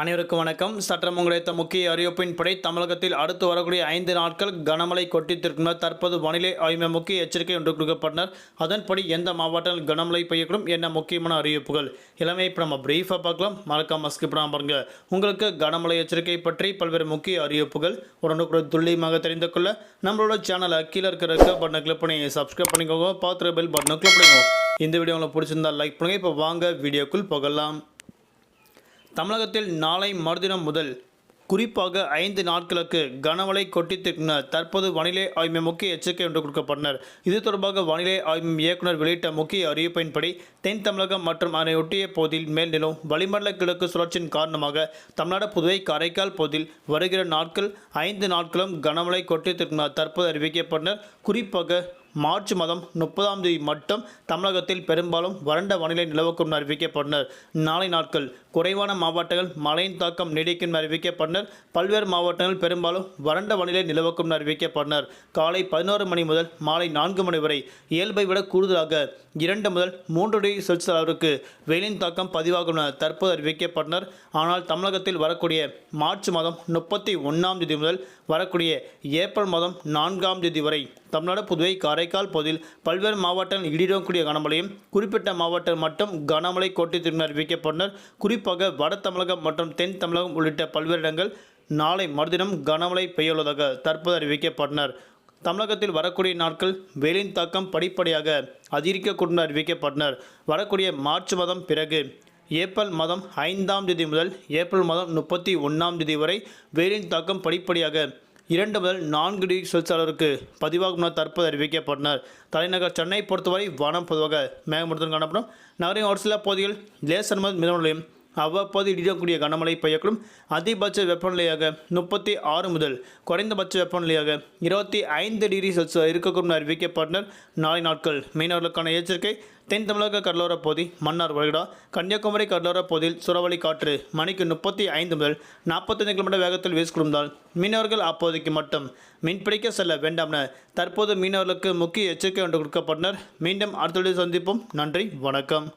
அனைவருக்கும் வணக்கம். சற்றம் கிடைத்த முக்கிய அறிவிப்பின்படி தமிழகத்தில் அடுத்து வரக்கூடிய ஐந்து நாட்கள் கனமழை கொட்டித்திருக்கின்றனர் தற்போது வானிலை ஆய்வு முக்கிய எச்சரிக்கை ஒன்று கொடுக்கப்பட்டனர். அதன்படி எந்த மாவட்டங்கள் கனமழை பெய்யக்கூடும் என்ன முக்கியமான அறிவிப்புகள்? எல்லாமே இப்போ நம்ம பிரீஃபாக பார்க்கலாம். மறக்காம ஸ்கிப் பாருங்க. உங்களுக்கு கனமழை எச்சரிக்கை பற்றி பல்வேறு முக்கிய அறிவிப்புகள் உடனுக்குடன் துல்லியமாக தெரிந்து கொள்ள நம்மளோட சேனலை கீழே இருக்கிற பட்டனை கிளிக் பண்ணி சப்ஸ்கிரைப் பண்ணிக்கோங்க. பார்த்துற பெல் பட்டனை கிளிக் பண்ணிக்கோங்க. இந்த வீடியோ உங்களுக்கு பிடிச்சிருந்தா லைக் பண்ணுங்கள் இப்போ வாங்க வீடியோக்குள் போகலாம். தமிழகத்தில் நாளை மறுதினம் முதல் குறிப்பாக ஐந்து நாட்களுக்கு கனமழை கொட்டித்திருக்கின்றனர் தற்போது வானிலை ஆய்வு முக்கிய எச்சரிக்கை ஒன்று கொடுக்கப்பட்டனர். இது தொடர்பாக வானிலை ஆய்வு இயக்குனர் வெளியிட்ட முக்கிய அறிவிப்பின்படி தென் தமிழகம் மற்றும் அதனை ஒட்டிய பகுதியில் மேல்நிலும் வளிமண்டல கிழக்கு சுழற்சியின் காரணமாக தமிழ்நாடு புதுவை காரைக்கால் பகுதியில் வருகிற நாட்கள் ஐந்து நாட்களும் கனமழை கொட்டித்திருக்கின்றனர் தற்போது அறிவிக்கப்பட்டனர். குறிப்பாக மார்ச் மாதம் முப்பதாம் தேதி மட்டும் தமிழகத்தில் பெரும்பாலும் வறண்ட வானிலை நிலவுக்கும் அறிவிக்கப்பட்டனர். நாளை நாட்கள் குறைவான மாவட்டங்கள் மழையின் தாக்கம் நீடிக்கும் அறிவிக்கப்பட்டனர். பல்வேறு மாவட்டங்கள் பெரும்பாலும் வறண்ட வானிலை நிலவுக்கும் அறிவிக்கப்பட்டனர். காலை பதினோரு மணி முதல் மாலை நான்கு மணி வரை இயல்பை விட கூடுதலாக இரண்டு முதல் மூன்று டிகிரி செல்சியஸ் அளவிற்கு வெயிலின் தாக்கம் பதிவாகும் என தற்போது அறிவிக்கப்பட்டனர். ஆனால் தமிழகத்தில் வரக்கூடிய மார்ச் மாதம் முப்பத்தி ஒன்றாம் தேதி முதல் வரக்கூடிய ஏப்ரல் மாதம் நான்காம் தேதி வரை தமிழ்நாடு புதுவை காரைக்கால் பகுதியில் பல்வேறு மாவட்டங்கள் இடிடக்கூடிய கனமழையும் குறிப்பிட்ட மாவட்டம் மட்டும் கனமழை கோட்டை திரும்ப அறிவிக்கப்பட்டனர். குறிப்பாக வட தமிழகம் மற்றும் தென் தமிழகம் உள்ளிட்ட பல்வேறு இடங்கள் நாளை மறுதினம் கனமழை பெய்யுள்ளதாக தற்போது அறிவிக்கப்பட்டனர். தமிழகத்தில் வரக்கூடிய நாட்கள் வெயிலின் தாக்கம் படிப்படியாக அதிகரிக்கக்கூடும் அறிவிக்கப்பட்டனர். வரக்கூடிய மார்ச் மாதம் பிறகு ஏப்ரல் மாதம் ஐந்தாம் தேதி முதல் ஏப்ரல் மாதம் முப்பத்தி ஒன்றாம் தேதி வரை வெயிலின் தாக்கம் படிப்படியாக இரண்டு முதல் நான்கு டிகிரி செல்சியஸ் அளவிற்கு பதிவாகும் என தற்போது அறிவிக்கப்பட்டனர். தலைநகர் சென்னை பொறுத்தவரை வானம் பொதுவாக மேகமூட்டத்துடன் காணப்படும். நகரின் ஒரு சில பகுதிகள் லேசர் முதல் மிதமலையும் அவ்வப்போது இடியக்கூடிய கனமழை பெய்யக்கூடும். அதிகபட்ச வெப்பநிலையாக முப்பத்தி ஆறு முதல் குறைந்தபட்ச வெப்பநிலையாக இருபத்தி ஐந்து டிகிரி செல்சியஸ் இருக்கக்கூடும் அறிவிக்கப்பட்டனர் நாளை நாட்கள் மீனவர்களுக்கான எச்சரிக்கை. தென் தமிழக கடலோரப் பகுதி மன்னார் வளைகுடா கன்னியாகுமரி கடலோரப் பகுதியில் சுறவழி காற்று மணிக்கு முப்பத்தி ஐந்து முதல் நாற்பத்தைந்து கிலோமீட்டர் வேகத்தில் வீசிக்கொடுந்தால் மீனவர்கள் அப்போதைக்கு மட்டும் மீன்பிடிக்க செல்ல வேண்டாம் என தற்போது மீனவர்களுக்கு முக்கிய எச்சரிக்கை ஒன்று கொடுக்கப்பட்டனர். மீண்டும் அடுத்த சந்திப்போம். நன்றி வணக்கம்.